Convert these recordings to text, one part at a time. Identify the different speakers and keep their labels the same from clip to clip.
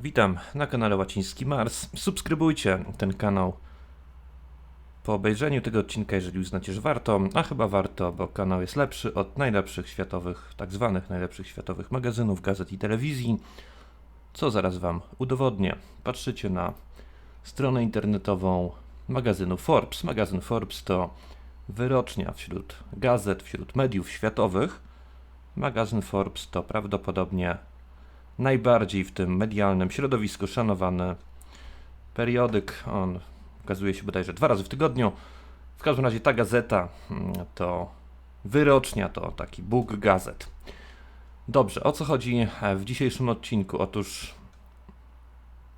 Speaker 1: Witam na kanale Łaciński Mars. Subskrybujcie ten kanał po obejrzeniu tego odcinka, jeżeli uznacie, że warto, a chyba warto, bo kanał jest lepszy od najlepszych światowych, tak zwanych najlepszych światowych magazynów, gazet i telewizji, co zaraz Wam udowodnię. Patrzycie na stronę internetową magazynu Forbes. Magazyn Forbes to wyrocznia wśród gazet, wśród mediów światowych. Magazyn Forbes to prawdopodobnie najbardziej w tym medialnym środowisku szanowany periodyk. On ukazuje się bodajże dwa razy w tygodniu. W każdym razie ta gazeta mm, to wyrocznia, to taki Bóg gazet. Dobrze, o co chodzi w dzisiejszym odcinku? Otóż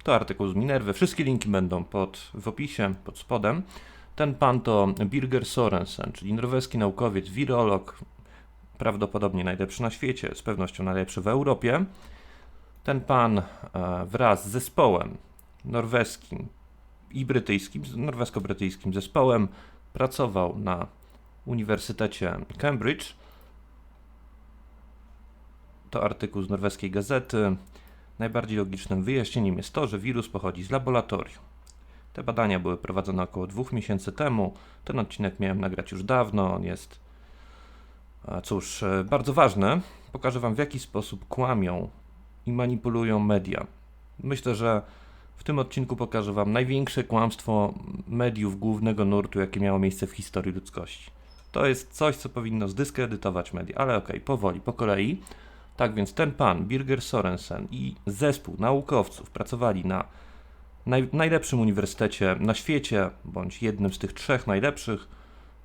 Speaker 1: to artykuł z Minerwy. Wszystkie linki będą pod, w opisie, pod spodem. Ten pan to Birger Sorensen, czyli norweski naukowiec, wirolog, prawdopodobnie najlepszy na świecie, z pewnością najlepszy w Europie. Ten pan e, wraz z zespołem norweskim i brytyjskim, norwesko-brytyjskim zespołem pracował na Uniwersytecie Cambridge. To artykuł z norweskiej gazety. Najbardziej logicznym wyjaśnieniem jest to, że wirus pochodzi z laboratorium. Te badania były prowadzone około dwóch miesięcy temu. Ten odcinek miałem nagrać już dawno. On jest, a cóż, e, bardzo ważny. Pokażę Wam, w jaki sposób kłamią i manipulują media. Myślę, że w tym odcinku pokażę Wam największe kłamstwo mediów głównego nurtu, jakie miało miejsce w historii ludzkości. To jest coś, co powinno zdyskredytować media, ale okej, okay, powoli, po kolei. Tak więc ten pan, Birger Sorensen i zespół naukowców pracowali na naj, najlepszym uniwersytecie na świecie, bądź jednym z tych trzech najlepszych.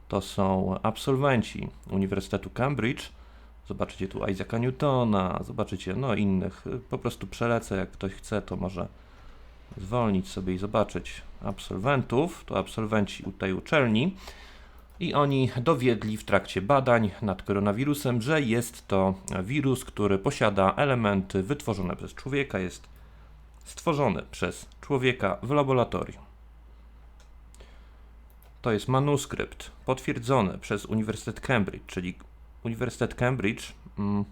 Speaker 1: To są absolwenci Uniwersytetu Cambridge Zobaczycie tu Isaaca Newtona, zobaczycie no innych. Po prostu przelecę, jak ktoś chce, to może zwolnić sobie i zobaczyć absolwentów. To absolwenci tej uczelni. I oni dowiedli w trakcie badań nad koronawirusem, że jest to wirus, który posiada elementy wytworzone przez człowieka, jest stworzony przez człowieka w laboratorium. To jest manuskrypt potwierdzony przez Uniwersytet Cambridge, czyli Uniwersytet Cambridge, mm,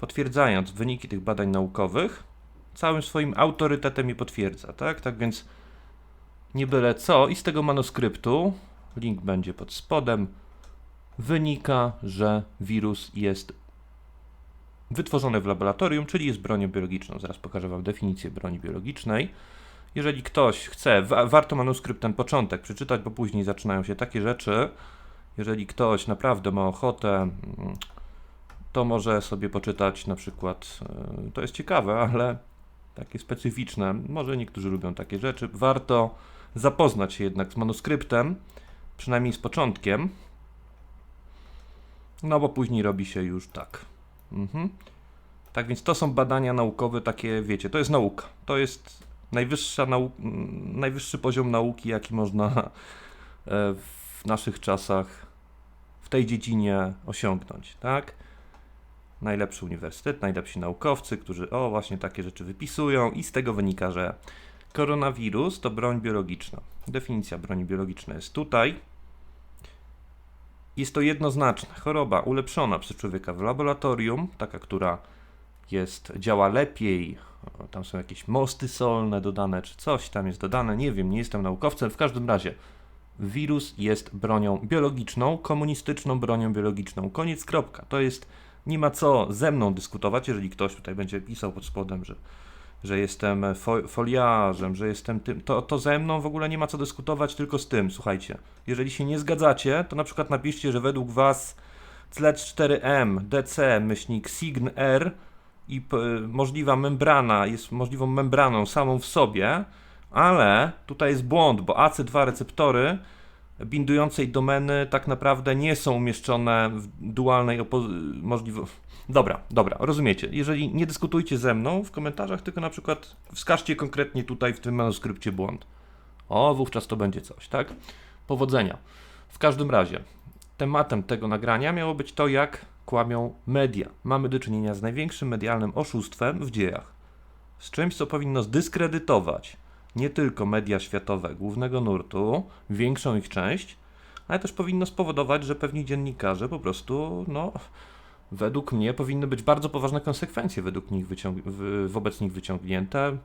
Speaker 1: potwierdzając wyniki tych badań naukowych, całym swoim autorytetem je potwierdza, tak? Tak więc nie byle co i z tego manuskryptu, link będzie pod spodem, wynika, że wirus jest wytworzony w laboratorium, czyli jest bronią biologiczną. Zaraz pokażę Wam definicję broni biologicznej. Jeżeli ktoś chce, wa warto manuskrypt ten początek przeczytać, bo później zaczynają się takie rzeczy, jeżeli ktoś naprawdę ma ochotę, mm, to może sobie poczytać na przykład, e, to jest ciekawe, ale takie specyficzne, może niektórzy lubią takie rzeczy. Warto zapoznać się jednak z manuskryptem, przynajmniej z początkiem, no bo później robi się już tak. Mhm. Tak więc to są badania naukowe, takie wiecie, to jest nauka. To jest najwyższa nau najwyższy poziom nauki, jaki można e, w naszych czasach w tej dziedzinie osiągnąć, tak? Najlepszy uniwersytet, najlepsi naukowcy, którzy o właśnie takie rzeczy wypisują i z tego wynika, że koronawirus to broń biologiczna. Definicja broni biologicznej jest tutaj. Jest to jednoznaczna choroba ulepszona przez człowieka w laboratorium, taka, która jest, działa lepiej, tam są jakieś mosty solne dodane, czy coś tam jest dodane, nie wiem, nie jestem naukowcem, w każdym razie wirus jest bronią biologiczną, komunistyczną bronią biologiczną. Koniec, kropka. To jest, nie ma co ze mną dyskutować, jeżeli ktoś tutaj będzie pisał pod spodem, że, że jestem fo foliarzem, że jestem tym, to, to ze mną w ogóle nie ma co dyskutować, tylko z tym, słuchajcie. Jeżeli się nie zgadzacie, to na przykład napiszcie, że według was CLEC 4M, DC, myślnik SIGN R i możliwa membrana jest możliwą membraną samą w sobie, ale tutaj jest błąd, bo AC2 receptory bindującej domeny tak naprawdę nie są umieszczone w dualnej możliwości. Dobra, dobra, rozumiecie. Jeżeli nie dyskutujcie ze mną w komentarzach, tylko na przykład wskażcie konkretnie tutaj w tym manuskrypcie błąd. O, wówczas to będzie coś, tak? Powodzenia. W każdym razie, tematem tego nagrania miało być to, jak kłamią media. Mamy do czynienia z największym medialnym oszustwem w dziejach. Z czymś, co powinno zdyskredytować nie tylko media światowe głównego nurtu, większą ich część, ale też powinno spowodować, że pewni dziennikarze po prostu no, według mnie powinny być bardzo poważne konsekwencje według nich wobec nich wyciągnięte,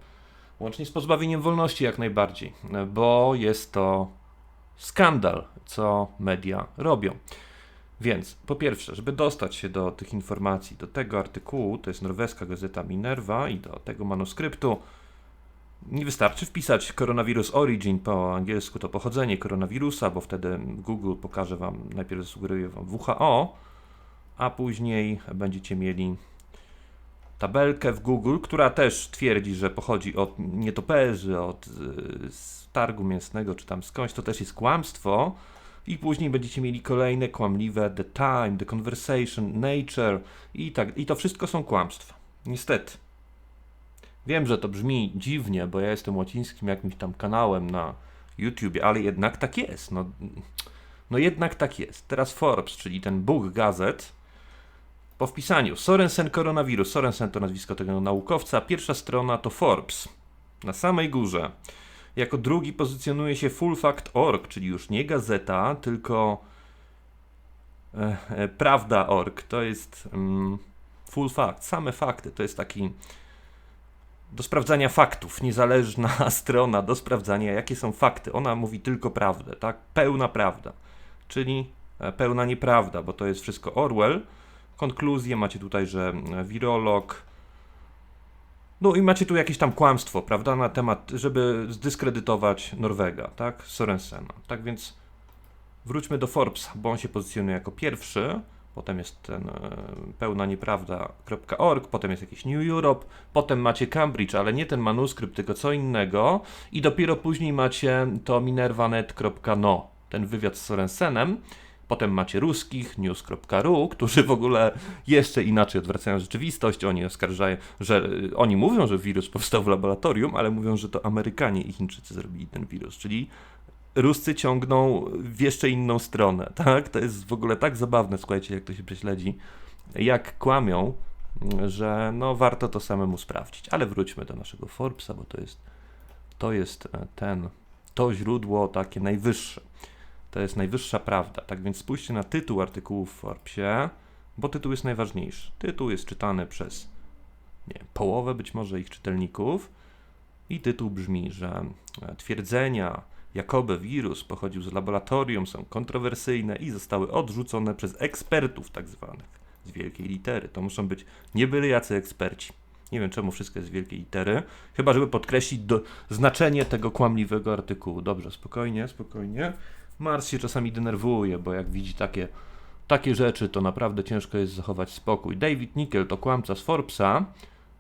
Speaker 1: łącznie z pozbawieniem wolności jak najbardziej, bo jest to skandal, co media robią. Więc po pierwsze, żeby dostać się do tych informacji, do tego artykułu, to jest norweska gazeta Minerva i do tego manuskryptu, nie wystarczy wpisać Coronavirus Origin po angielsku, to pochodzenie koronawirusa, bo wtedy Google pokaże Wam, najpierw zasugeruje Wam WHO, a później będziecie mieli tabelkę w Google, która też twierdzi, że pochodzi od nietoperzy, od y, targu mięsnego, czy tam skądś, to też jest kłamstwo. I później będziecie mieli kolejne kłamliwe The Time, The Conversation, Nature i tak. I to wszystko są kłamstwa. Niestety. Wiem, że to brzmi dziwnie, bo ja jestem łacińskim jakimś tam kanałem na YouTubie, ale jednak tak jest. No, no jednak tak jest. Teraz Forbes, czyli ten Bóg gazet, po wpisaniu Sorensen koronawirus, Sorensen to nazwisko tego naukowca, pierwsza strona to Forbes. Na samej górze. Jako drugi pozycjonuje się fullfact.org, czyli już nie gazeta, tylko e, e, prawda.org. To jest mm, full fact, same fakty. To jest taki do sprawdzania faktów, niezależna strona do sprawdzania, jakie są fakty. Ona mówi tylko prawdę, tak? Pełna prawda, czyli e, pełna nieprawda, bo to jest wszystko Orwell. Konkluzję macie tutaj, że e, wirolog. No i macie tu jakieś tam kłamstwo, prawda, na temat, żeby zdyskredytować Norwega, tak? Sorensena. Tak więc wróćmy do Forbes, bo on się pozycjonuje jako pierwszy. Potem jest ten e, pełna nieprawda.org, potem jest jakiś New Europe, potem macie Cambridge, ale nie ten manuskrypt, tylko co innego. I dopiero później macie to minervanet.no, ten wywiad z Sorensenem. Potem macie ruskich, news.ru, którzy w ogóle jeszcze inaczej odwracają rzeczywistość. Oni oskarżają, że y, oni mówią, że wirus powstał w laboratorium, ale mówią, że to Amerykanie i Chińczycy zrobili ten wirus, czyli Ruscy ciągną w jeszcze inną stronę, tak? To jest w ogóle tak zabawne, słuchajcie, jak to się prześledzi, jak kłamią, że no warto to samemu sprawdzić. Ale wróćmy do naszego Forbesa, bo to jest, to jest e, ten, to źródło takie najwyższe. To jest najwyższa prawda. Tak więc spójrzcie na tytuł artykułu w Forbesie, bo tytuł jest najważniejszy. Tytuł jest czytany przez nie, połowę być może ich czytelników i tytuł brzmi, że e, twierdzenia jakoby wirus pochodził z laboratorium, są kontrowersyjne i zostały odrzucone przez ekspertów tak zwanych, z wielkiej litery. To muszą być nie byle jacy eksperci. Nie wiem czemu wszystko jest z wielkiej litery, chyba żeby podkreślić do, znaczenie tego kłamliwego artykułu. Dobrze, spokojnie, spokojnie. Mars się czasami denerwuje, bo jak widzi takie, takie rzeczy, to naprawdę ciężko jest zachować spokój. David Nickel to kłamca z Forbesa,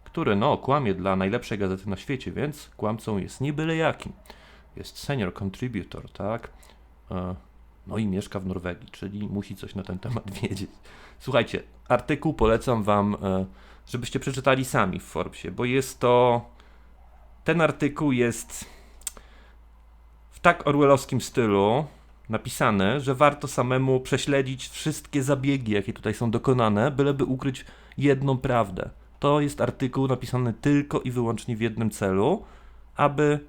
Speaker 1: który no kłamie dla najlepszej gazety na świecie, więc kłamcą jest nie byle jakim jest senior contributor, tak? E, no i mieszka w Norwegii, czyli musi coś na ten temat wiedzieć. Słuchajcie, artykuł polecam Wam, e, żebyście przeczytali sami w Forbesie, bo jest to. Ten artykuł jest w tak orwellowskim stylu napisany, że warto samemu prześledzić wszystkie zabiegi, jakie tutaj są dokonane, byleby ukryć jedną prawdę. To jest artykuł napisany tylko i wyłącznie w jednym celu, aby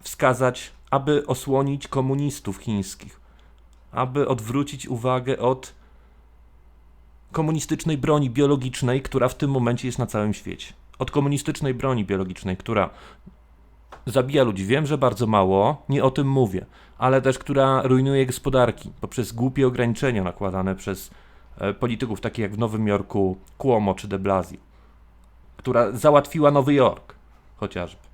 Speaker 1: wskazać, aby osłonić komunistów chińskich, aby odwrócić uwagę od komunistycznej broni biologicznej, która w tym momencie jest na całym świecie. Od komunistycznej broni biologicznej, która zabija ludzi. Wiem, że bardzo mało, nie o tym mówię, ale też która rujnuje gospodarki poprzez głupie ograniczenia nakładane przez e, polityków takich jak w Nowym Jorku Cuomo czy de Blasio, która załatwiła Nowy Jork chociażby.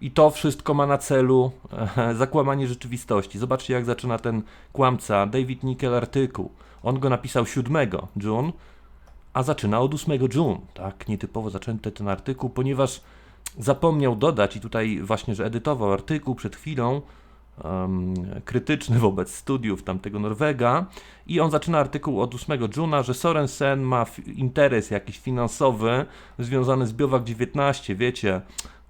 Speaker 1: I to wszystko ma na celu e, zakłamanie rzeczywistości. Zobaczcie, jak zaczyna ten kłamca David Nickel artykuł. On go napisał 7 June, a zaczyna od 8 June. Tak, nietypowo zaczęty ten artykuł, ponieważ zapomniał dodać, i tutaj właśnie, że edytował artykuł przed chwilą, um, krytyczny wobec studiów tamtego Norwega, i on zaczyna artykuł od 8 Juna, że Sorensen ma interes jakiś finansowy związany z Biowak 19, wiecie,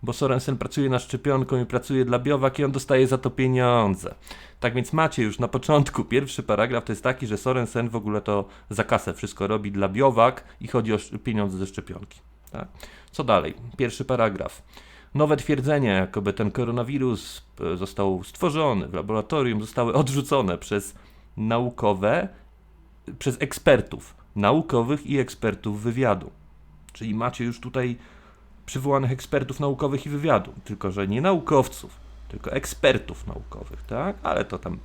Speaker 1: bo Sorensen pracuje na szczepionką i pracuje dla Biowak i on dostaje za to pieniądze. Tak więc macie już na początku, pierwszy paragraf to jest taki, że Sorensen w ogóle to za kasę wszystko robi dla Biowak i chodzi o pieniądze ze szczepionki. Tak? Co dalej? Pierwszy paragraf. Nowe twierdzenia, jakoby ten koronawirus e, został stworzony w laboratorium, zostały odrzucone przez naukowe, przez ekspertów naukowych i ekspertów wywiadu. Czyli macie już tutaj przywołanych ekspertów naukowych i wywiadu, tylko że nie naukowców, tylko ekspertów naukowych, tak? Ale to tam,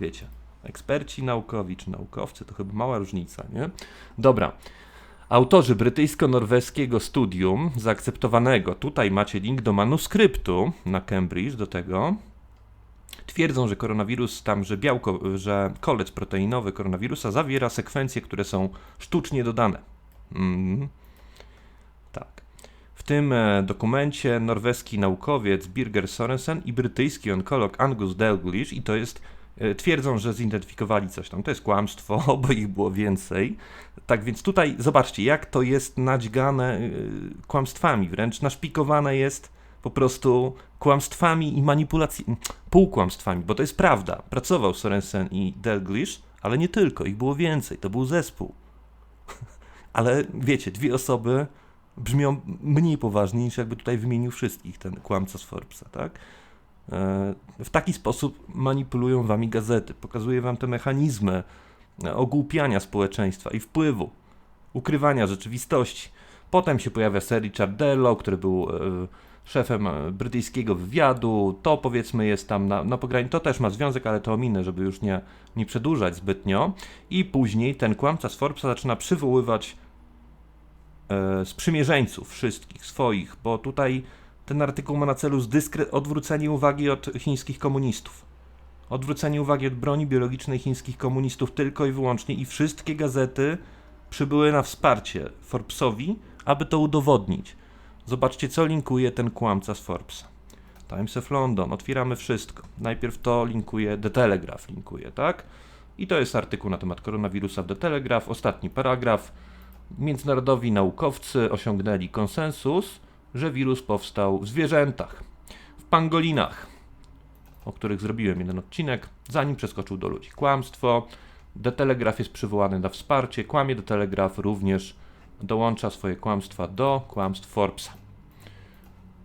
Speaker 1: wiecie, eksperci naukowi czy naukowcy to chyba mała różnica, nie? Dobra. Autorzy brytyjsko-norweskiego studium zaakceptowanego, tutaj macie link do manuskryptu na Cambridge do tego, twierdzą, że koronawirus tam, że białko, że kolec proteinowy koronawirusa zawiera sekwencje, które są sztucznie dodane. Mm. Tym e, dokumencie norweski naukowiec Birger Sorensen i brytyjski onkolog Angus Dalglish, i to jest, e, twierdzą, że zidentyfikowali coś tam. To jest kłamstwo, bo ich było więcej. Tak więc tutaj zobaczcie, jak to jest nadźgane e, kłamstwami, wręcz naszpikowane jest po prostu kłamstwami i manipulacjami, półkłamstwami, bo to jest prawda. Pracował Sorensen i Dalglish, ale nie tylko, ich było więcej, to był zespół. ale wiecie, dwie osoby brzmią mniej poważnie niż jakby tutaj wymienił wszystkich ten kłamca z Forbesa, tak? E, w taki sposób manipulują wami gazety, pokazuje wam te mechanizmy e, ogłupiania społeczeństwa i wpływu, ukrywania rzeczywistości. Potem się pojawia Sir Richard Dello, który był e, szefem brytyjskiego wywiadu, to powiedzmy jest tam na, na to też ma związek, ale to ominę, żeby już nie, nie przedłużać zbytnio. I później ten kłamca z Forbesa zaczyna przywoływać sprzymierzeńców wszystkich swoich, bo tutaj ten artykuł ma na celu odwrócenie uwagi od chińskich komunistów. Odwrócenie uwagi od broni biologicznej chińskich komunistów tylko i wyłącznie i wszystkie gazety przybyły na wsparcie Forbesowi, aby to udowodnić. Zobaczcie, co linkuje ten kłamca z Forbesa. Times of London, otwieramy wszystko. Najpierw to linkuje The Telegraph, linkuje, tak? I to jest artykuł na temat koronawirusa w The Telegraph, ostatni paragraf. Międzynarodowi naukowcy osiągnęli konsensus, że wirus powstał w zwierzętach, w pangolinach, o których zrobiłem jeden odcinek, zanim przeskoczył do ludzi. Kłamstwo. The Telegraph jest przywołany na wsparcie, kłamie The Telegraph również dołącza swoje kłamstwa do kłamstw Forbesa.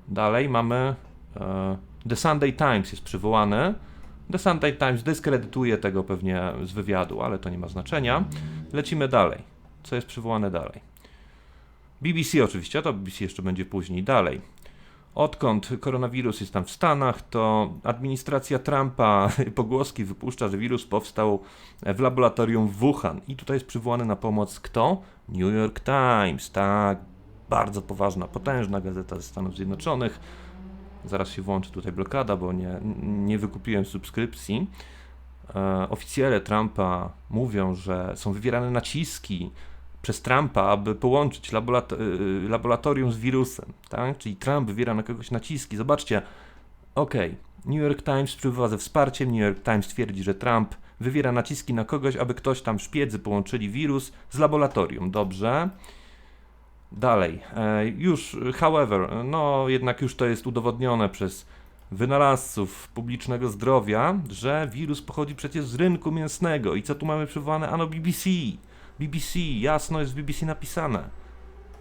Speaker 1: Dalej mamy e, The Sunday Times jest przywołane. The Sunday Times dyskredytuje tego pewnie z wywiadu, ale to nie ma znaczenia. Lecimy dalej. Co jest przywołane dalej? BBC oczywiście, to BBC jeszcze będzie później. Dalej. Odkąd koronawirus jest tam w Stanach, to administracja Trumpa pogłoski wypuszcza, że wirus powstał w laboratorium w Wuhan. I tutaj jest przywołany na pomoc kto? New York Times, tak, bardzo poważna, potężna gazeta ze Stanów Zjednoczonych. Zaraz się włączy tutaj blokada, bo nie, nie wykupiłem subskrypcji. E, oficjele Trumpa mówią, że są wywierane naciski przez Trumpa, aby połączyć y, laboratorium z wirusem, tak? Czyli Trump wywiera na kogoś naciski. Zobaczcie, okej. New York Times przybywa ze wsparciem, New York Times twierdzi, że Trump wywiera naciski na kogoś, aby ktoś tam szpiedzy połączyli wirus z laboratorium. Dobrze. Dalej. E, już, however, no jednak już to jest udowodnione przez wynalazców publicznego zdrowia, że wirus pochodzi przecież z rynku mięsnego. I co tu mamy przywołane? Ano BBC. BBC, jasno jest w BBC napisane,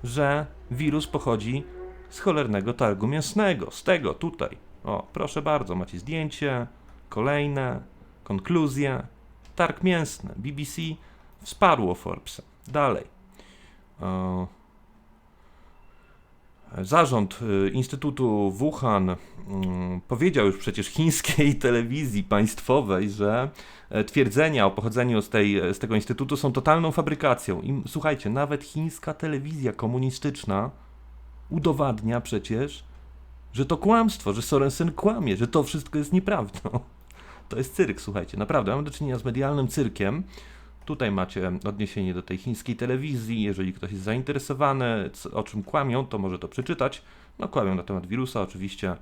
Speaker 1: że wirus pochodzi z cholernego targu mięsnego. Z tego tutaj. O, proszę bardzo, macie zdjęcie, kolejne, konkluzje. Targ mięsny. BBC wsparło Forbesa. Dalej. O, Zarząd y, Instytutu Wuhan mm, powiedział już przecież chińskiej telewizji państwowej, że e, twierdzenia o pochodzeniu z, tej, z tego instytutu są totalną fabrykacją. I słuchajcie, nawet chińska telewizja komunistyczna udowadnia przecież, że to kłamstwo, że Sorensen kłamie, że to wszystko jest nieprawdą. To jest cyrk, słuchajcie, naprawdę. Mamy do czynienia z medialnym cyrkiem, Tutaj macie odniesienie do tej chińskiej telewizji. Jeżeli ktoś jest zainteresowany, o czym kłamią, to może to przeczytać. No, kłamią na temat wirusa, oczywiście,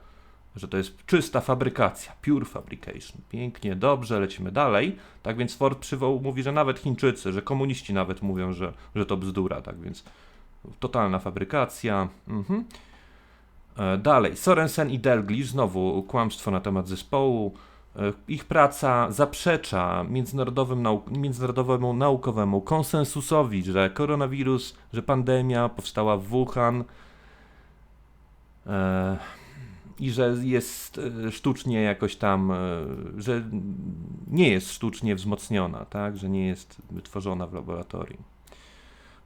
Speaker 1: że to jest czysta fabrykacja, pure fabrication. Pięknie, dobrze, lecimy dalej. Tak więc Ford przywoł mówi, że nawet Chińczycy, że komuniści nawet mówią, że, że to bzdura, tak więc totalna fabrykacja. Mhm. E, dalej, Sorensen i Delglish, znowu kłamstwo na temat zespołu. E, ich praca zaprzecza międzynarodowym nauk międzynarodowemu naukowemu konsensusowi, że koronawirus, że pandemia powstała w Wuhan e, i że jest e, sztucznie jakoś tam, e, że nie jest sztucznie wzmocniona, tak, że nie jest wytworzona w laboratorium.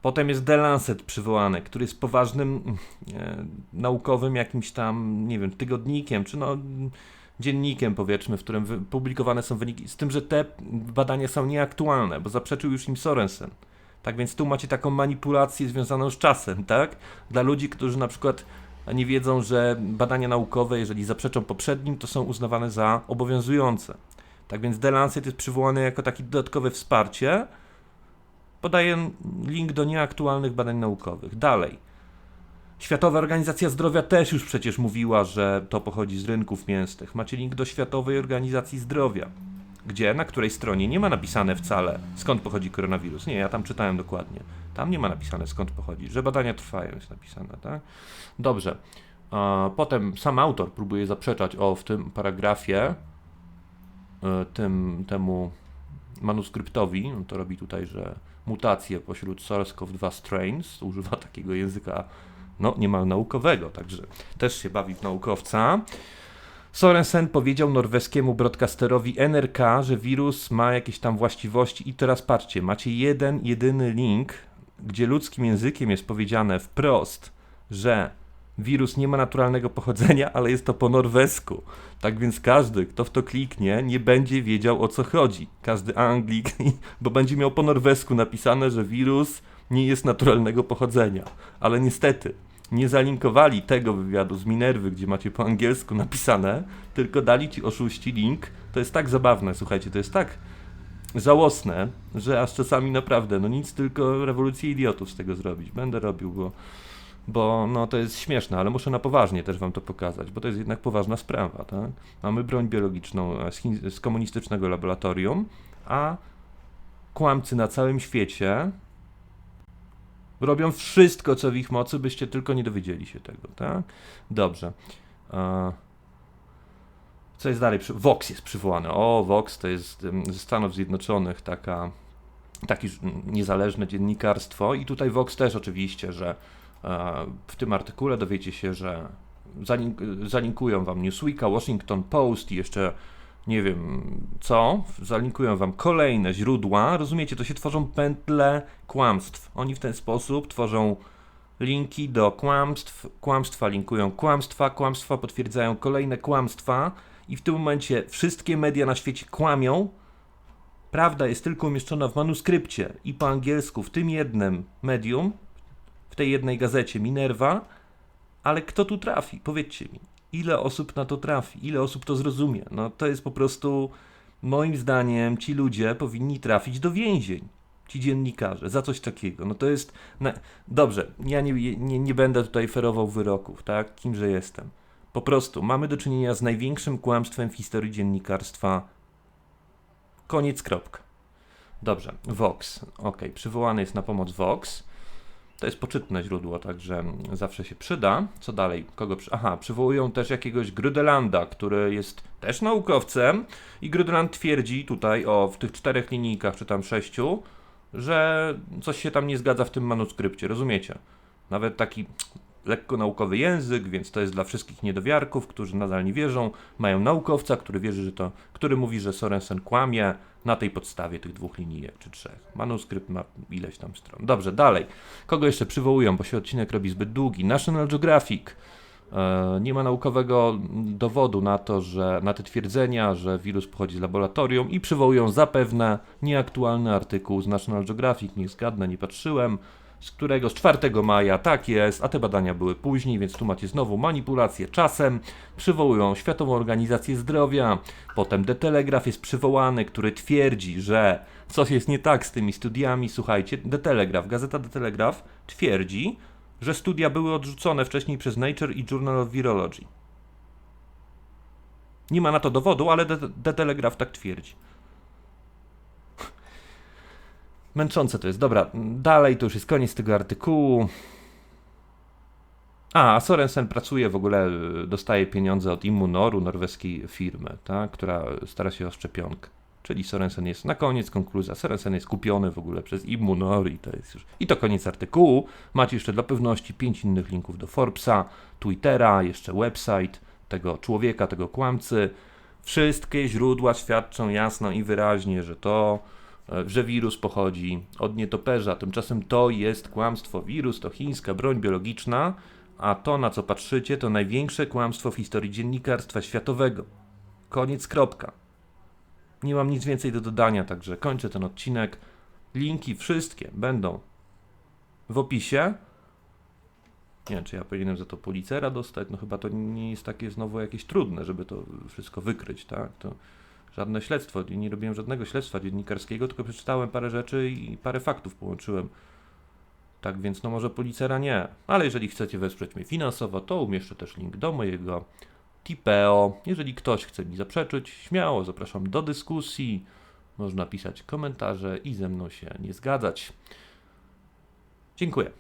Speaker 1: Potem jest The Lancet przywołany, który jest poważnym e, naukowym jakimś tam, nie wiem, tygodnikiem, czy no dziennikiem powiedzmy, w którym publikowane są wyniki, z tym, że te badania są nieaktualne, bo zaprzeczył już im Sorensen. Tak więc tu macie taką manipulację związaną z czasem, tak? Dla ludzi, którzy na przykład nie wiedzą, że badania naukowe, jeżeli zaprzeczą poprzednim, to są uznawane za obowiązujące. Tak więc The Lancet jest przywołany jako takie dodatkowe wsparcie. Podaję link do nieaktualnych badań naukowych. Dalej. Światowa Organizacja Zdrowia też już przecież mówiła, że to pochodzi z rynków mięsnych. Macie link do Światowej Organizacji Zdrowia, gdzie na której stronie nie ma napisane wcale skąd pochodzi koronawirus. Nie, ja tam czytałem dokładnie. Tam nie ma napisane skąd pochodzi, że badania trwają, jest napisane, tak? Dobrze. Potem sam autor próbuje zaprzeczać o w tym paragrafie e, tym temu manuskryptowi, on to robi tutaj, że mutacje pośród SARS-CoV-2 strains, używa takiego języka no, niemal naukowego, także też się bawi w naukowca. Sorensen powiedział norweskiemu broadcasterowi NRK, że wirus ma jakieś tam właściwości i teraz patrzcie, macie jeden, jedyny link, gdzie ludzkim językiem jest powiedziane wprost, że wirus nie ma naturalnego pochodzenia, ale jest to po norwesku. Tak więc każdy, kto w to kliknie, nie będzie wiedział o co chodzi. Każdy Anglik, bo będzie miał po norwesku napisane, że wirus nie jest naturalnego pochodzenia. Ale niestety, nie zalinkowali tego wywiadu z Minerwy, gdzie macie po angielsku napisane, tylko dali ci oszuści link. To jest tak zabawne, słuchajcie, to jest tak żałosne, że aż czasami naprawdę, no nic, tylko rewolucję idiotów z tego zrobić. Będę robił, bo, bo no to jest śmieszne, ale muszę na poważnie też wam to pokazać, bo to jest jednak poważna sprawa, tak? Mamy broń biologiczną e, z, Chin, z komunistycznego laboratorium, a kłamcy na całym świecie robią wszystko, co w ich mocy, byście tylko nie dowiedzieli się tego, tak? Dobrze. E, Co jest dalej? Vox jest przywołany. O, Vox to jest ze Stanów Zjednoczonych taka, takie niezależne dziennikarstwo i tutaj Vox też oczywiście, że e, w tym artykule dowiecie się, że zalink, zalinkują wam Newsweeka, Washington Post i jeszcze nie wiem co, zalinkują wam kolejne źródła. Rozumiecie, to się tworzą pętle kłamstw. Oni w ten sposób tworzą linki do kłamstw, kłamstwa linkują kłamstwa, kłamstwa potwierdzają kolejne kłamstwa i w tym momencie wszystkie media na świecie kłamią. Prawda jest tylko umieszczona w manuskrypcie i po angielsku w tym jednym medium, w tej jednej gazecie Minerva, ale kto tu trafi? Powiedzcie mi, ile osób na to trafi? Ile osób to zrozumie? No to jest po prostu, moim zdaniem, ci ludzie powinni trafić do więzień. Ci dziennikarze, za coś takiego. No to jest. Na... Dobrze, ja nie, nie, nie będę tutaj ferował wyroków, tak? Kimże jestem. Po prostu mamy do czynienia z największym kłamstwem w historii dziennikarstwa. Koniec, kropka. Dobrze, Vox. Ok, przywołany jest na pomoc Vox. To jest poczytne źródło, także zawsze się przyda. Co dalej? Kogo przy... Aha, przywołują też jakiegoś Grudelanda, który jest też naukowcem i Grudeland twierdzi tutaj, o, w tych czterech linijkach, czy tam sześciu, że coś się tam nie zgadza w tym manuskrypcie, rozumiecie? Nawet taki lekko naukowy język, więc to jest dla wszystkich niedowiarków, którzy nadal nie wierzą. Mają naukowca, który wierzy, że to, który mówi, że Sorensen kłamie na tej podstawie tych dwóch linijek czy trzech. Manuskrypt ma ileś tam stron. Dobrze, dalej. Kogo jeszcze przywołują, bo się odcinek robi zbyt długi? National Geographic. E, Nie ma naukowego dowodu na to, że na te twierdzenia, że wirus pochodzi z laboratorium i przywołują zapewne nieaktualny artykuł z National Geographic. Nie zgadnę, nie patrzyłem. Z którego z 4 maja, tak jest, a te badania były później, więc tu macie znowu manipulację czasem. Przywołują Światową Organizację Zdrowia, potem The Telegraph jest przywołany, który twierdzi, że coś jest nie tak z tymi studiami. Słuchajcie, The Telegraph, gazeta The Telegraph twierdzi, że studia były odrzucone wcześniej przez Nature i Journal of Virology. Nie ma na to dowodu, ale The, The Telegraph tak twierdzi. Męczące to jest. Dobra, dalej to już jest koniec tego artykułu. A, Sorensen pracuje w ogóle, y, dostaje pieniądze od Immunoru, norweskiej firmy, tak, która stara się o szczepionkę. Czyli Sorensen jest na koniec, konkluzja. Sorensen jest kupiony w ogóle przez Immunor i to jest już. I to koniec artykułu. Macie jeszcze dla pewności pięć innych linków do Forbesa, Twittera, jeszcze website tego człowieka, tego kłamcy. Wszystkie źródła świadczą jasno i wyraźnie, że to że wirus pochodzi od nietoperza. Tymczasem to jest kłamstwo. Wirus to chińska broń biologiczna, a to, na co patrzycie, to największe kłamstwo w historii dziennikarstwa światowego. Koniec, kropka. Nie mam nic więcej do dodania, także kończę ten odcinek. Linki wszystkie będą w opisie. Nie wiem, czy ja powinienem za to policera dostać. No chyba to nie jest takie znowu jakieś trudne, żeby to wszystko wykryć, tak? To żadne śledztwo. Nie robiłem żadnego śledztwa dziennikarskiego, tylko przeczytałem parę rzeczy i parę faktów połączyłem. Tak więc, no może policera nie. Ale jeżeli chcecie wesprzeć mnie finansowo, to umieszczę też link do mojego Tipeo. Jeżeli ktoś chce mi zaprzeczyć, śmiało zapraszam do dyskusji. Można pisać komentarze i ze mną się nie zgadzać. Dziękuję.